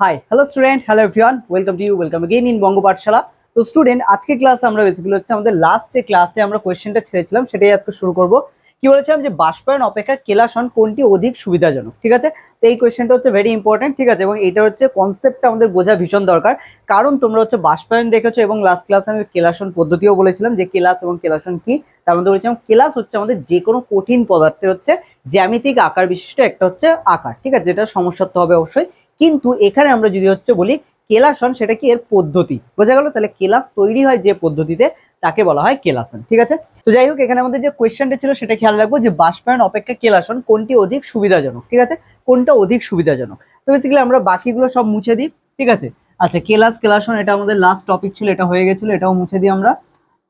Hi hello student hello everyone welcome to you welcome again in Banga Pathshala তো student আজকে ক্লাসে আমরা basically হচ্ছে আমাদের লাস্টে ক্লাসে আমরা কোয়েশ্চেনটা ছেড়েছিলাম, সেটাই আজকে শুরু করব। কি বলেছিলাম যে বাষ্পায়ন, অপেক্ষা, কেলাসন কোনটি অধিক সুবিধাজনক, ঠিক আছে? তো এই কোয়েশ্চেনটা হচ্ছে ভেরি ইম্পর্টেন্ট ঠিক আছে? এবং এটা হচ্ছে কনসেপ্টটা আমাদের বোঝা ভীষণ দরকার। কারণ তোমরা হচ্ছে বাষ্পায়ন দেখেছ এবং লাস্ট ক্লাসে আমি কেলাসন পদ্ধতিও বলেছিলাম যে কেলাস এবং কেলাসন কি, তার মধ্যে বলেছিলাম কেলাস হচ্ছে আমাদের যে কোনো কঠিন পদার্থে হচ্ছে জ্যামিতিক আকার বিশিষ্ট একটা হচ্ছে আকার, ঠিক আছে? যেটা সমস্যাত্ব হবে অবশ্যই। কিন্তু এখানে আমরা যদি হচ্ছে বলি কেলাসন, সেটা কি এর পদ্ধতি? বোঝা গেল? তাহলে কেলাস তৈরি হয় যে পদ্ধতিতে, তাকে বলা হয় কেলাসন, ঠিক আছে? তো যাই হোক, এখানে আমাদের যে কোয়েশ্চেনটা ছিল, সেটা খেয়াল রাখব যে বাষ্পায়ন অপেক্ষা কেলাসন কোনটি অধিক সুবিধাজনক, ঠিক আছে? কোনটা অধিক সুবিধাজনক? তো বেসিক্যালি আমরা বাকিগুলো সব মুছে দিই, ঠিক আছে? আচ্ছা কেলাস, কেলাসন, এটা আমাদের লাস্ট টপিক ছিল, এটা হয়ে গেছিল, এটাও মুছে দিই আমরা।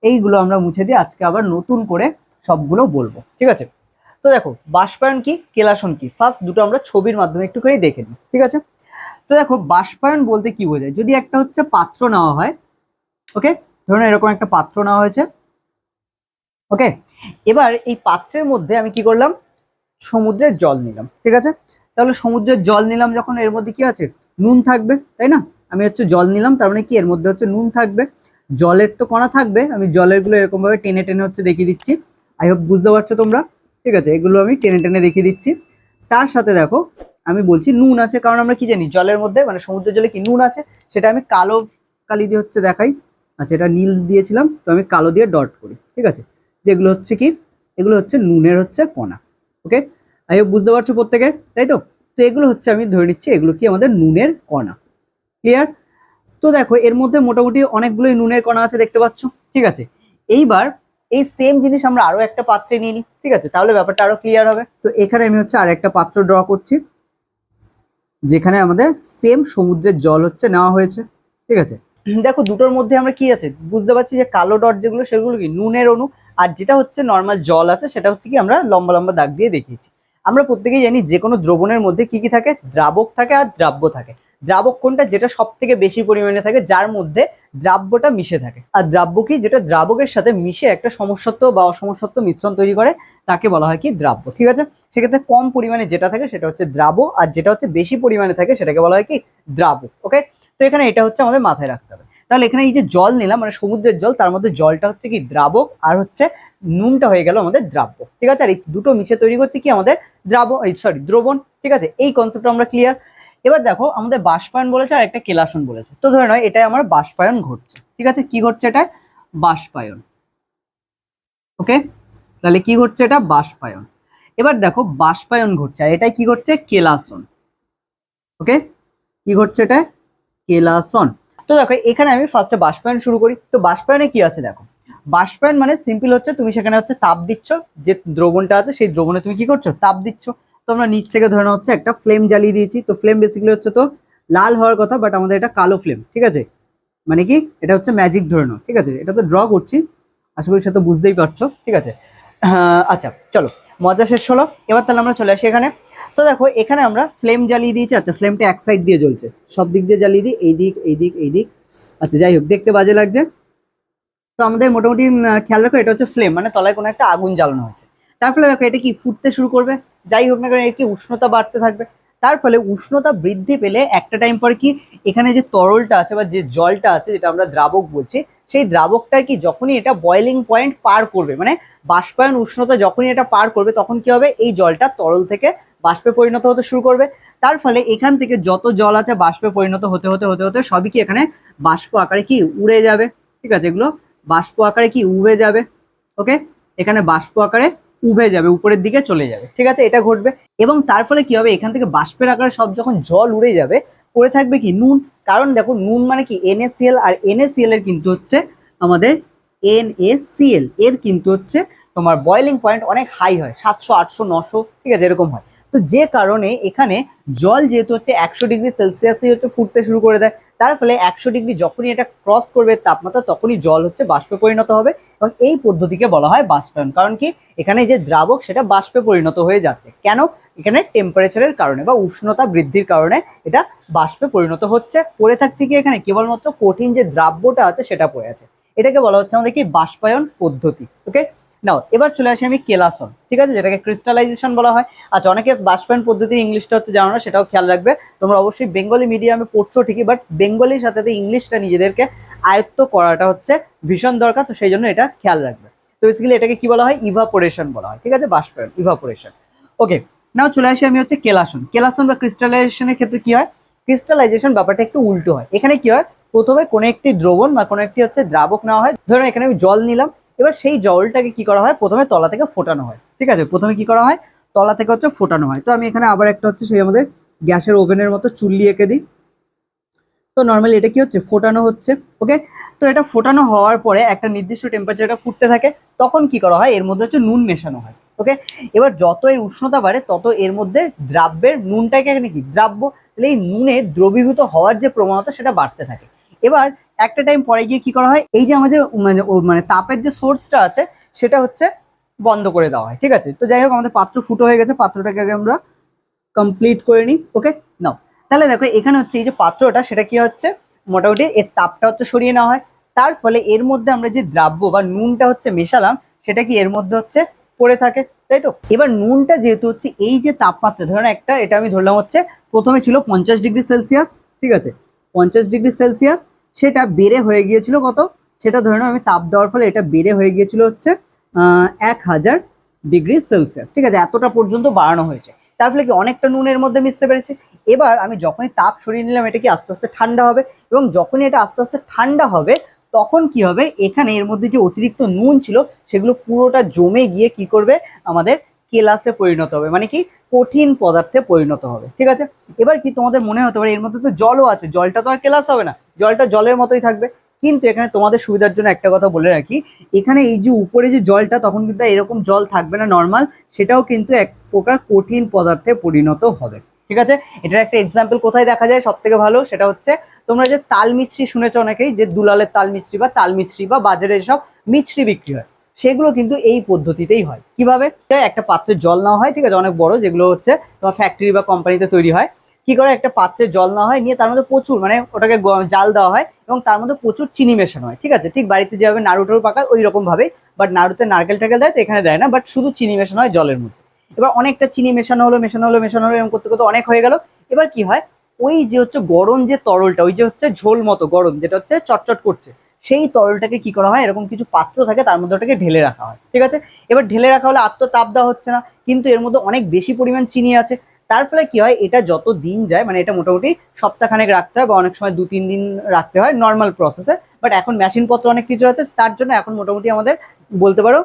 এইগুলো আমরা মুছে দিই আজকে আবার নতুন করে সবগুলো বলব, ঠিক আছে? তো দেখো, বাষ্পায়ন কি? কেলাসন কি? ফার্স্ট দুটো আমরা ছবির মাধ্যমে একটুখানি দেখে নিই, ঠিক আছে? তো দেখো, বাষ্পায়ন বলতে কি বোঝায়? যদি একটা হচ্ছে পাত্র নেওয়া হয় ওকে ধরুন এরকম একটা পাত্র নেওয়া হয়েছে ওকে এবার এই পাত্রের মধ্যে আমি কি করলাম? সমুদ্রের জল নিলাম, ঠিক আছে? তাহলে সমুদ্রের জল নিলাম যখন, এর মধ্যে কি আছে? নুন থাকবে, তাই না? আমি হচ্ছে জল নিলাম, তার মানে কি? এর মধ্যে হচ্ছে নুন থাকবে। জলের তো কণা থাকবে, আমি জলেরগুলো এরকম ভাবে টেনে টেনে হচ্ছে দেখিয়ে দিচ্ছি। আই হোপ বুঝতে পারছ তোমরা। ঠিক আছে, এগুলো আমি টেনে টেনে দেখিয়ে দিচ্ছি। তার সাথে দেখো, আমি বলছি নুন আছে, কারণ আমরা কি জানি, জলের মধ্যে মানে সমুদ্রের জলে কি নুন আছে, সেটা আমি কালো কালি দিয়ে হচ্ছে দেখাই। আচ্ছা এটা নীল দিয়েছিলাম, তো আমি কালো দিয়ে ডট করি, ঠিক আছে? যেগুলো হচ্ছে কি, এগুলো হচ্ছে নুনের হচ্ছে কণা, ওকে? আই হোপ বুঝতে পারছ প্রত্যেকে, তাই তো? তো এগুলো হচ্ছে আমি ধরে নিচ্ছি, এগুলো কি আমাদের নুনের কণা ক্লিয়ার তো দেখো, এর মধ্যে মোটামুটি অনেকগুলোই নুনের কণা আছে, দেখতে পাচ্ছ, ঠিক আছে? এইবার এই সেম জিনিস আমরা আরও একটা পাত্রে নিয়ে নিই ঠিক আছে? তাহলে ব্যাপারটা আরও ক্লিয়ার হবে। তো এখানে আমি হচ্ছে আর একটা পাত্র ড্র করছি, যেখানে আমাদের সেম সমুদ্রের জল হচ্ছে নেওয়া হয়েছে। ঠিক আছে? দেখো, দুটোর মধ্যে আমরা কি আছে? বুঝতে পারছি যে কালো ডট যেগুলো, সেগুলো কি? নুনের অণু। আর যেটা হচ্ছে নর্মাল জল আছে, সেটা হচ্ছে কি আমরা লম্বা লম্বা দাগ দিয়ে দেখিয়েছি। আমরা প্রত্যেকেই জানি যে কোনো দ্রবণের মধ্যে কি কি থাকে? দ্রাবক থাকে আর দ্রাব্য থাকে। দ্রাবক কোনটা? যেটা সব থেকে বেশি পরিমাণে থাকে, যার মধ্যে দ্রাব্যটা মিশে থাকে। আর দ্রাব্য কি? যেটা দ্রাবকের সাথে মিশে একটা সমসত্ব বা অসমসত্ব মিশ্রণ তৈরি করে, তাকে বলা হয় কি দ্রাব্য। ঠিক আছে? সেক্ষেত্রে কম পরিমাণে যেটা থাকে সেটা হচ্ছে দ্রাব্য, আর যেটা হচ্ছে বেশি পরিমাণে থাকে সেটাকে বলা হয় কি দ্রাবক ওকে তো এখানে এটা হচ্ছে আমাদের মাথায় রাখতে হবে। তাহলে এখানে এই যে জল নিলাম মানে সমুদ্রের জল, তার মধ্যে জলটা হচ্ছে কি দ্রাবক, আর হচ্ছে নুনটা হয়ে গেল আমাদের দ্রাব্য। ঠিক আছে? আর এই দুটো মিশে তৈরি করছে কি আমাদের দ্রাব সরি দ্রবণ। ঠিক আছে? এই কনসেপ্টটা আমরা ক্লিয়ার এবার দেখো, আমাদের বাষ্পায়ন বলেছে আর একটা কেলাসন বলেছে। তো ধরে নয় এটাই আমার বাষ্পায়ন ঘটছে। ঠিক আছে? কি ঘটছে এটা বাষ্পায়ন। ওকে? তাহলে কি ঘটছে এটা? বাষ্পায়ন। এবার দেখো, বাষ্পায়ন ঘটছে। আর এটাই কি ঘটছে? কেলাসন। ওকে? কি ঘটছে এটা কেলাসন। তো দেখো, এখানে আমি ফার্স্টে বাষ্পায়ন শুরু করি। তো বাষ্পায়নে কি আছে দেখো? বাষ্পায়ন মানে সিম্পল হচ্ছে, তুমি সেখানে হচ্ছে তাপ দিচ্ছ, যে দ্রবণটা আছে, সেই দ্রবণে তুমি কি করছ? তাপ দিচ্ছ। তো আমরা নিচ থেকে ধরে নেওয়া হচ্ছে একটা ফ্লেম জ্বালিয়ে দিয়েছি। তো ফ্লেম বেসিক্যালি হচ্ছে তো লাল হওয়ার কথা বাট আমাদের এটা কালো ফ্লেম ঠিক আছে? মানে কি? এটা হচ্ছে ম্যাজিক ধরে নাও, ঠিক আছে? এটা তো ড্র করছি। আশা করি সে তো বুঝতেই পারছ, ঠিক আছে? আচ্ছা চলো, মজা শেষ হলো। এবার তাহলে আমরা চলে আসি এখানে। তো দেখো, এখানে আমরা ফ্লেম জ্বালিয়ে দিয়েছি। আচ্ছা ফ্লেমটা এক সাইড দিয়ে জ্বলছে। সব দিক দিয়ে জ্বালিয়ে দিই, এই দিক এই দিক এই দিক। আচ্ছা যাই হোক, দেখতে বাজে লাগছে। তো আমাদের মোটামুটি খেয়াল রাখো, এটা হচ্ছে ফ্লেম মানে তলায় কোনো একটা আগুন জ্বালানো হয়েছে। তার ফলে দেখো, এটা কি, ফুটতে শুরু করবে? যাই হোক না কেন, এর কি উষ্ণতা বাড়তে থাকবে? তার ফলে উষ্ণতা বৃদ্ধি পেলে একটা টাইম পর কি, এখানে যে তরলটা আছে বা যে জলটা আছে, যেটা আমরা দ্রাবক বলছি, সেই দ্রাবকটার কি যখনই এটা বয়েলিং পয়েন্ট পার করবে মানে বাষ্পায়ন উষ্ণতা যখনই এটা পার করবে, তখন কি হবে? এই জলটা তরল থেকে বাষ্পে পরিণত হতে শুরু করবে। তার ফলে এখান থেকে যত জল আছে বাষ্পে পরিণত হতে হতে হতে হতে সবই কি এখানে বাষ্প আকারে কি উড়ে যাবে। ঠিক আছে, এগুলো বাষ্প আকারে কি উবে যাবে। ওকে এখানে বাষ্প আকারে উবে যাবে, উপরের দিকে চলে যাবে, ঠিক আছে? এটা ঘটবে এবং তার ফলে কি হবে? এখান থেকে বাষ্পের আকারে সব যখন জল উড়ে যাবে, পড়ে থাকবে কি? নুন। কারণ দেখো, নুন মানে কি? NaCl আর NaCl এর কিন্তু হচ্ছে আমাদের NaCl এর কিন্তু হচ্ছে তোমার বয়েলিং পয়েন্ট অনেক হাই হয়, সাতশো, আটশো, নশো, ঠিক আছে? এরকম হয়। তো যে কারণে এখানে জল যেহেতু হচ্ছে একশো ডিগ্রি সেলসিয়াসই হচ্ছে ফুটতে শুরু করে দেয়। তার ফলে একশো ডিগ্রি যখনই এটা ক্রস করবে, তাপমাত্রা তখনই জল হচ্ছে, বাষ্পে পরিণত হবে এবং এই পদ্ধতিকে বলা হয় বাষ্পায়ন। কারণ কি? এখানে যে দ্রাবক, সেটা বাষ্পে পরিণত হয়ে যাচ্ছে। কেন? এখানে টেম্পারেচারের কারণে বা উষ্ণতা বৃদ্ধির কারণে এটা বাষ্পে পরিণত হচ্ছে। পড়ে থাকছে কি এখানে? কেবলমাত্র কঠিন যে দ্রাব্যটা আছে, সেটা পড়ে আছে। এটাকে বলা হচ্ছে আমাদের কি? বাষ্পায়ন পদ্ধতি ওকে নাও এবার চলে আসি আমি কেলাসন, ঠিক আছে? যেটাকে ক্রিস্টালাইজেশন বলা হয়। আচ্ছা অনেকে বাষ্পায়ন পদ্ধতির ইংলিশটা হচ্ছে জানো না, সেটাও খেয়াল রাখবে। তোমরা অবশ্যই বেঙ্গলি মিডিয়ামে পড়ছো ঠিকই বাট বেঙ্গলির সাথে ইংলিশটা নিজেদেরকে আয়ত্ত করাটা হচ্ছে ভীষণ দরকার, তো সেই জন্য এটা খেয়াল রাখবে। তো বেসিক্যালি এটাকে কি বলা হয়? ইভাপোরেশন বলা হয়, ঠিক আছে? বাষ্পায়ন ইভাপোরেশন ওকে নাও চলে আসি আমি হচ্ছে কেলাসন। কেলাসন বা ক্রিস্টালাইজেশনের ক্ষেত্রে কি হয়? ক্রিস্টালাইজেশন ব্যাপারটা একটু উল্টো হয়। এখানে কি হয়? প্রথমে কোনো একটি দ্রবণ বা কোনো একটি হচ্ছে দ্রাবক নেওয়া হয়। ধরুন এখানে আমি জল নিলাম, এবার সেই জলটাকে কি করা হয়? প্রথমে তলা থেকে ফোটানো হয়। ঠিক আছে? প্রথমে কি করা হয়? তলা থেকে হচ্ছে ফোটানো হয়। তো আমি এখানে আবার একটা হচ্ছে সেই আমাদের গ্যাসের ওভেনের মতো চুল্লি এঁকে দিই। তো নর্মালি এটা কি হচ্ছে? ফোটানো হচ্ছে। ওকে? তো এটা ফোটানো হওয়ার পরে একটা নির্দিষ্ট টেম্পারেচারটা ফুটতে থাকে, তখন কি করা হয়? এর মধ্যে হচ্ছে নুন মেশানো হয়। ওকে? এবার যত এর উষ্ণতা বাড়ে, তত এর মধ্যে দ্রাব্যের নুনটাকে এখানে কি? দ্রাব্য। তাহলে এই নুনের দ্রবীভূত হওয়ার যে প্রবণতা, সেটা বাড়তে থাকে। এবার একটা টাইম পরে গিয়ে কি করা হয়? এই যে আমাদের মানে মানে তাপের যে সোর্সটা আছে, সেটা হচ্ছে বন্ধ করে দেওয়া হয়, ঠিক আছে? তো যাই হোক, আমাদের পাত্র ফুটো হয়ে গেছে, পাত্রটাকে আগে আমরা কমপ্লিট করে নিই ওকে নাও তাহলে দেখো, এখানে হচ্ছে এই যে পাত্রটা, সেটা কি হচ্ছে? মোটামুটি এর তাপটা হচ্ছে সরিয়ে নেওয়া হয়। তার ফলে এর মধ্যে আমরা যে দ্রাব্য বা নুনটা হচ্ছে মেশালাম, সেটা কি এর মধ্যে হচ্ছে পড়ে থাকে, তাই তো? এবার নুনটা যেহেতু হচ্ছে এই যে তাপমাত্রা, ধরুন একটা, এটা আমি ধরলাম হচ্ছে, প্রথমে ছিল পঞ্চাশ ডিগ্রি সেলসিয়াস, ঠিক আছে? পঞ্চাশ ডিগ্রি সেলসিয়াস, সেটা বেড়ে হয়ে গিয়েছিল কত? সেটা ধরে নাও আমি তাপ দেওয়ার ফলে এটা বেড়ে হয়ে গিয়েছিল হচ্ছে এক হাজার ডিগ্রি সেলসিয়াস। ঠিক আছে, এতটা পর্যন্ত বাড়ানো হয়েছে। তার ফলে কি অনেকটা নুনের মধ্যে মিশতে পেরেছে। এবার আমি যখনই তাপ সরিয়ে নিলাম, এটা কি আস্তে আস্তে ঠান্ডা হবে? এবং যখনই এটা আস্তে আস্তে ঠান্ডা হবে, তখন কি হবে? এখানে এর মধ্যে যে অতিরিক্ত নুন ছিল, সেগুলো পুরোটা জমে গিয়ে কি করবে? আমাদের কেলাসে পরিণত হবে মানে কি কঠিন পদার্থে পরিণত হবে, ঠিক আছে? এবার কি তোমাদের মনে হতে পারে এর মধ্যে তো জলও আছে, জলটা তো আর কেলাস হবে না, জলটা জলের মতোই থাকবে। কিন্তু এখানে তোমাদের সুবিধার জন্য একটা কথা বলে রাখি, এখানে এই যে উপরে যে জলটা তখন কিন্তু এরকম জল থাকবে না নর্মাল সেটাও কিন্তু এক প্রকার কঠিন পদার্থে পরিণত হবে, ঠিক আছে? এটার একটা এক্সাম্পল কোথায় দেখা যায় সব থেকে ভালো? সেটা হচ্ছে তোমরা যে তাল মিছরি শুনেছো অনেকেই, যে দুলালের তাল মিছরি বা তাল মিছরি বা বাজারে সব মিছরি বিক্রি হয়। সেগুলো কিন্তু এই পদ্ধতিতেই হয়। কীভাবে? একটা পাত্রে জল নেওয়া হয়, ঠিক আছে, অনেক বড়, যেগুলো হচ্ছে তোমার ফ্যাক্টরি বা কোম্পানিতে তৈরি হয়। কি করে? একটা পাত্রে জল নেওয়া হয়, নিয়ে তার মধ্যে প্রচুর মানে ওটাকে জাল দেওয়া হয় এবং তার মধ্যে প্রচুর চিনি মেশানো হয়, ঠিক আছে? ঠিক বাড়িতে যেভাবে নাড়ু টাড়ু পাকায় ওই রকম ভাবেই বাট নাড়ুতে নারকেল টাকেল দেয় তো এখানে দেয় না বাট শুধু চিনি মেশানো হয় জলের মধ্যে। এবার অনেকটা চিনি মেশানো হলো মেশানো হলো মেশানো হলো, এরকম করতে করতে অনেক হয়ে গেল। এবার কি হয়? ওই যে হচ্ছে গরম যে তরলটা, ওই যে হচ্ছে ঝোল মতো গরম, যেটা হচ্ছে চটচট করছে। সেই তরলটাকে কি করা হয়? এরকম কিছু পাত্র থাকে, তার মধ্যে ওটাকে ঢেলে রাখা হয়, ঠিক আছে? এবার ঢেলে রাখা হলে আর তো তাপ দেওয়া হচ্ছে না, কিন্তু এর মধ্যে অনেক বেশি পরিমাণ চিনি আছে। তার ফলে কি হয়? এটা যত দিন যায় মানে এটা মোটামুটি সপ্তাহখানেক রাখতে হয় বা অনেক সময় দু তিন দিন রাখতে হয় নর্মাল প্রসেসে বাট এখন মেশিনপত্র অনেক কিছু আছে, তার জন্য এখন মোটামুটি আমাদের বলতে পারো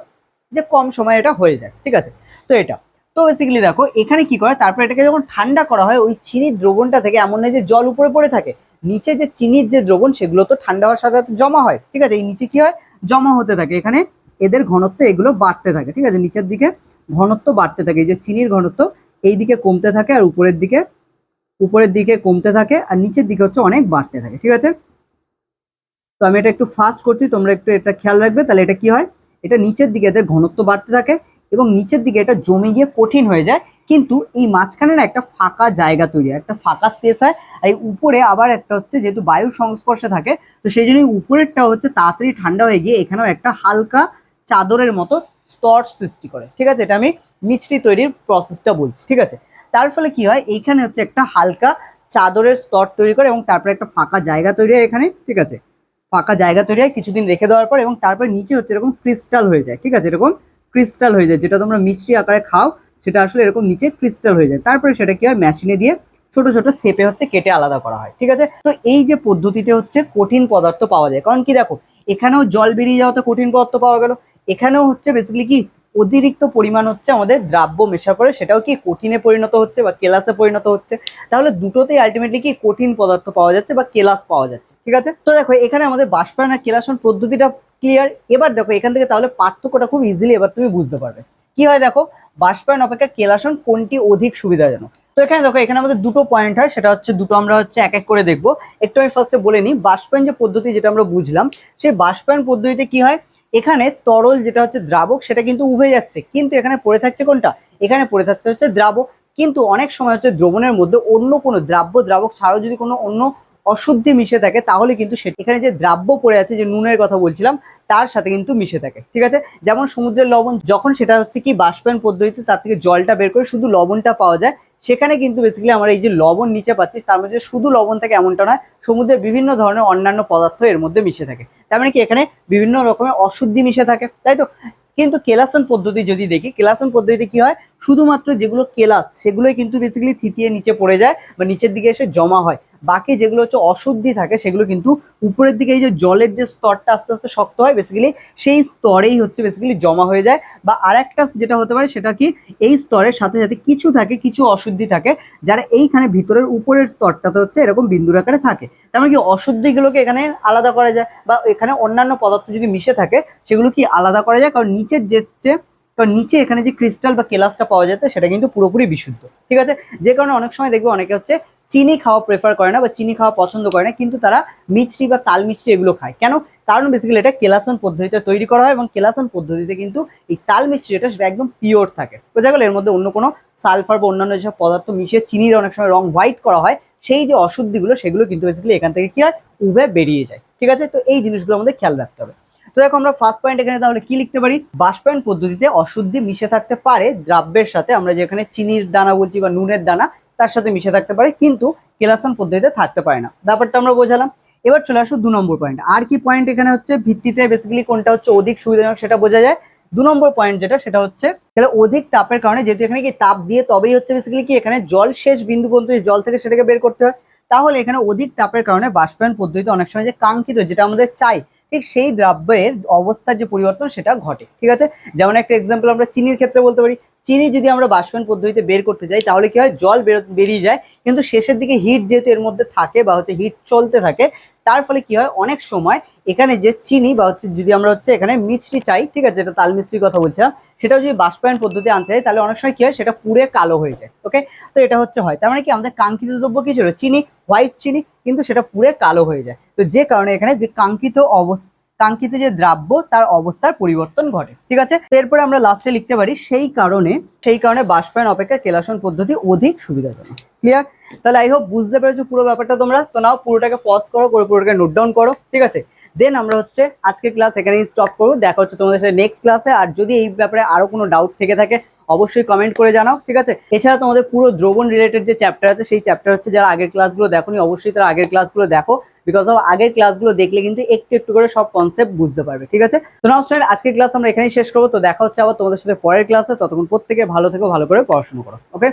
যে কম সময় এটা হয়ে যায়, ঠিক আছে? তো এটা, তো বেসিক্যালি দেখো, এখানে কি করে? তারপর এটাকে যখন ঠান্ডা করা হয়, ওই চিনির দ্রবণটা থেকে, এমন নয় যে জল উপরে পড়ে থাকে নিচে যে চিনির যে দ্রবণ, সেগুলো তো ঠান্ডা হওয়ার সাথে সাথে জমা হয়। ঠিক আছে? এই নিচে কি হয়? জমা হতে থাকে। এখানে এদের ঘনত্ব এগুলো বাড়তে থাকে। ঠিক আছে? নিচের দিকে ঘনত্ব বাড়তে থাকে। এই যে চিনির ঘনত্ব এই দিকে কমতে থাকে আর উপরের দিকে উপরের দিকে কমতে থাকে আর নিচের দিকে হচ্ছে অনেক বাড়তে থাকে। ঠিক আছে? তো আমি এটা একটু ফাস্ট করছি। তোমরা একটু এটা খেয়াল রাখবে। তাহলে এটা কি হয়? এটা নিচের দিকে এদের ঘনত্ব বাড়তে থাকে এবং নিচের দিকে এটা জমে গিয়ে কঠিন হয়ে যায়। কিন্তু এই মাঝখানে না একটা ফাঁকা জায়গা তৈরি হয়, একটা ফাঁকা স্পেস হয় আর এই উপরে আবার একটা হচ্ছে যেহেতু বায়ুর সংস্পর্শে থাকে, তো সেই জন্য উপরেরটা হচ্ছে তাড়াতাড়ি ঠান্ডা হয়ে গিয়ে এখানেও একটা হালকা চাদরের মতো স্তর সৃষ্টি করে। ঠিক আছে? এটা আমি মিষ্টি তৈরির প্রসেসটা বলছি, ঠিক আছে? তার ফলে কি হয়? এইখানে হচ্ছে একটা হালকা চাদরের স্তর তৈরি করে এবং তারপরে একটা ফাঁকা জায়গা তৈরি হয় এখানে, ঠিক আছে? ফাঁকা জায়গা তৈরি হয় কিছুদিন রেখে দেওয়ার পর এবং তারপর নিচে হচ্ছে এরকম ক্রিস্টাল হয়ে যায়, ঠিক আছে? এরকম ক্রিস্টাল হয়ে যায়, যেটা তোমরা মিষ্টি আকারে খাও সেটা আসলে এরকম নিচে ক্রিস্টাল হয়ে যায়। তারপরে সেটা কি হয়? মেশিনে দিয়ে ছোট ছোট শেপে হচ্ছে কেটে আলাদা করা হয়, ঠিক আছে? তো এই যে পদ্ধতিতে হচ্ছে কঠিন পদার্থ পাওয়া যায়, কারণ কি দেখো, এখানেও জল বেরিয়ে যাওয়াতে কঠিন পদার্থ পাওয়া গেল, এখানেও হচ্ছে বেসিক্যালি কি অতিরিক্ত পরিমাণ হচ্ছে আমাদের দ্রাব্য মেশার পরে সেটাও কি কঠিনে পরিণত হচ্ছে বা কেলাসে পরিণত হচ্ছে। তাহলে দুটোতেই আলটিমেটলি কি কঠিন পদার্থ পাওয়া যাচ্ছে বা কেলাস পাওয়া যাচ্ছে, ঠিক আছে? তো দেখো, এখানে আমাদের বাষ্পায়ন আর কেলাসন পদ্ধতিটা ক্লিয়ার এবার দেখো, এখান থেকে তাহলে পার্থক্যটা খুব ইজিলি এবার তুমি বুঝতে পারবে। কি হয় দেখো বাষ্পায়ন অপেক্ষা কেলাসন কোনটি অধিক সুবিধাজনক? তো এখানে দেখো, এখানে আমাদের দুটো পয়েন্ট হয়, সেটা হচ্ছে দুটো আমরা হচ্ছে এক এক করে দেখব। একটু আমি ফার্স্টে বলে নিই, বাষ্পায়ন যে পদ্ধতি যেটা আমরা বুঝলাম, সেই বাষ্পায়ন পদ্ধতিতে কি হয়? এখানে তরল যেটা হচ্ছে দ্রাবক, সেটা কিন্তু উভে যাচ্ছে, কিন্তু এখানে পড়ে থাকছে কোনটা? এখানে পড়ে থাকছে হচ্ছে দ্রাবক, কিন্তু অনেক সময় হচ্ছে দ্রবণের মধ্যে অন্য কোনো দ্রাব্য দ্রাবক ছাড়াও যদি কোনো অন্য অশুদ্ধি মিশে থাকে, তাহলে কিন্তু সে এখানে যে দ্রাব্য পড়ে আছে, যে নুনের কথা বলছিলাম তার সাথে কিন্তু মিশে থাকে, ঠিক আছে? যেমন সমুদ্রের লবণ, যখন সেটা হচ্ছে কি বাষ্পায়ন পদ্ধতিতে তার থেকে জলটা বের করে শুধু লবণটা পাওয়া যায়, সেখানে কিন্তু বেসিক্যালি আমরা এই যে লবণ নিচে পাচ্ছি, তার মধ্যে শুধু লবণ থাকে এমনটা নয়, সমুদ্রের বিভিন্ন ধরনের অন্যান্য পদার্থ এর মধ্যে মিশে থাকে। তার মানে কি এখানে বিভিন্ন রকমের অশুদ্ধি মিশে থাকে, তাই তো? কিন্তু কেলাসন পদ্ধতি যদি দেখি, কেলাসন পদ্ধতিতে কি হয়? শুধুমাত্র যেগুলো কেলাস, সেগুলোই কিন্তু বেসিক্যালি থিতিয়ে নিচে পড়ে যায় বা নিচের দিকে এসে জমা হয়। বাকি যেগুলো হচ্ছে অশুদ্ধি থাকে, সেগুলো কিন্তু উপরের দিকে এই যে জলের যে স্তরটা আস্তে আস্তে শক্ত হয় বেসিক্যালি সেই স্তরেই হচ্ছে বেসিক্যালি জমা হয়ে যায়। বা আরেকটা যেটা হতে পারে সেটা কি, এই স্তরের সাথে সাথে কিছু থাকে, কিছু অশুদ্ধি থাকে, যারা এইখানে ভিতরের উপরের স্তরটাতে হচ্ছে এরকম বিন্দুর আকারে থাকে। তার মানে কি, অশুদ্ধিগুলোকে এখানে আলাদা করা যায় বা এখানে অন্যান্য পদার্থ যদি মিশে থাকে, সেগুলো কি আলাদা করা যায়? কারণ নিচের যে যে- কারণ নিচে এখানে যে ক্রিস্টাল বা কেলাসটা পাওয়া যাচ্ছে, সেটা কিন্তু পুরোপুরি বিশুদ্ধ। ঠিক আছে? যে কারণে অনেক সময় দেখবে অনেকে হচ্ছে চিনি খাওয়া প্রেফার করে না বা চিনি খাওয়া পছন্দ করে না, কিন্তু তারা মিষ্টি বা তাল মিষ্টি এগুলো খায়। কেন? কারণ বেসিক্যালি এটা কেলাসন পদ্ধতিতে তৈরি করা হয় এবং কেলাসন পদ্ধতিতে কিন্তু এই তাল মিষ্টি যেটা সেটা একদম পিওর থাকে। বোঝা গেল এর মধ্যে অন্য কোনো সালফার বা অন্যান্য যেসব পদার্থ মিশিয়ে চিনির অনেক সময় রং হোয়াইট করা হয়, সেই যে অশুদ্ধিগুলো সেগুলো কিন্তু বেসিক্যালি এখান থেকে কি হয়? উভয় বেরিয়ে যায়। ঠিক আছে? তো এই জিনিসগুলো আমাদের খেয়াল রাখতে হবে। তো দেখো আমরা ফার্স্ট পয়েন্ট এখানে তাহলে কি লিখতে পারি? বাষ্পায়ন পদ্ধতিতে অশুদ্ধি মিশে থাকতে পারে দ্রাব্যের সাথে। আমরা যেখানে চিনির দানা বলছি বা নুনের দানা তার সাথে মিশে থাকতে পারে, কিন্তু কেলাসন পদ্ধতিতে থাকতে পারে না। ব্যাপারটা আমরা বোঝালাম। এবার চলে আসো দু নম্বর পয়েন্ট আর কি পয়েন্ট এখানে হচ্ছে? ভিত্তিতে বেসিক্যালি কোনটা হচ্ছে অধিক সুবিধাজনক সেটা বোঝা যায়। দু নম্বর পয়েন্ট যেটা, সেটা হচ্ছে তাহলে অধিক তাপের কারণে যেহেতু এখানে কি তাপ দিয়ে, তবেই হচ্ছে বেসিক্যালি কি এখানে জল শেষ বিন্দু পর্যন্ত জল থেকে সেটাকে বের করতে হয়। তাহলে এখানে অধিক তাপের কারণে বাষ্পায়ন পদ্ধতিতে অনেক সময় যে কাঙ্ক্ষিত, যেটা আমাদের চাই, ঠিক সেই দ্রব্যের অবস্থার যে পরিবর্তন সেটা ঘটে। ঠিক আছে? যেমন একটা এক্সাম্পল আমরা চিনির ক্ষেত্রে বলতে পারি। চিনি যদি আমরা বাষ্পায়ন পদ্ধতিতে বের করতে যাই, তাহলে কি হয়? জল বেরো বেরিয়ে যায়। কিন্তু শেষের দিকে হিট যেহেতু এর মধ্যে থাকে বা হচ্ছে হিট চলতে থাকে, তার ফলে কি হয়? অনেক সময় এখানে যে চিনি বা হচ্ছে যদি আমরা হচ্ছে এখানে মিষ্টি চাই, ঠিক আছে? যেটা তাল মিষ্টির কথা বলছিলাম, সেটাও যদি বাষ্পায়ন পদ্ধতি আনতে হয় তাহলে অনেক সময় কি হয়? সেটা পুড়ে কালো হয়ে যায়। ওকে তো এটা হচ্ছে হয়। তার মানে কি? আমাদের কাঙ্ক্ষিত দ্রব্য কি ছিল? চিনি হোয়াইট চিনি, কিন্তু সেটা পুড়ে কালো হয়ে যায়। তো যে কারণে এখানে যে কাঙ্ক্ষিত অবস্থা কাঙ্ক্ষিত যে দ্রাব্য, তার অবস্থার পরিবর্তন ঘটে। ঠিক আছে? এরপরে আমরা লাস্টে লিখতে পারি, সেই কারণে সেই কারণে বাষ্পায়ন অপেক্ষা কেলাসন পদ্ধতি অধিক সুবিধাজনক। ক্লিয়ার তাহলে আই হোপ বুঝতে পেরেছ পুরো ব্যাপারটা তোমরা। তো নাও পুরোটাকে পজ করো, করে পুরোটাকে নোট ডাউন করো, ঠিক আছে? দেন আমরা হচ্ছে আজকে ক্লাস এখানেই স্টপ করব। দেখা হচ্ছে তোমাদের সাথে নেক্সট ক্লাসে আর যদি এই ব্যাপারে আরও কোনো ডাউট থেকে থাকে অবশ্যই কমেন্ট করে জানাও, ঠিক আছে? এছাড়া তোমাদের পুরো দ্রবণ রিলেটেড যে চ্যাপ্টার আছে, সেই চ্যাপ্টার হচ্ছে যারা আগের ক্লাসগুলো দেখোনি, অবশ্যই তারা আগের ক্লাসগুলো দেখো বিকজ অফ আগের ক্লাসগুলো দেখলে কিন্তু একটু একটু করে সব কনসেপ্ট বুঝতে পারবে, ঠিক আছে? তো নাও স্টুডেন্ট আজকের ক্লাস আমরা এখানেই শেষ করব, তো দেখা হচ্ছে আবার তোমাদের সাথে পরের ক্লাসে ততক্ষণ প্রত্যেকে ভালো থেকে, ভালো করে পড়াশোনা করো ওকে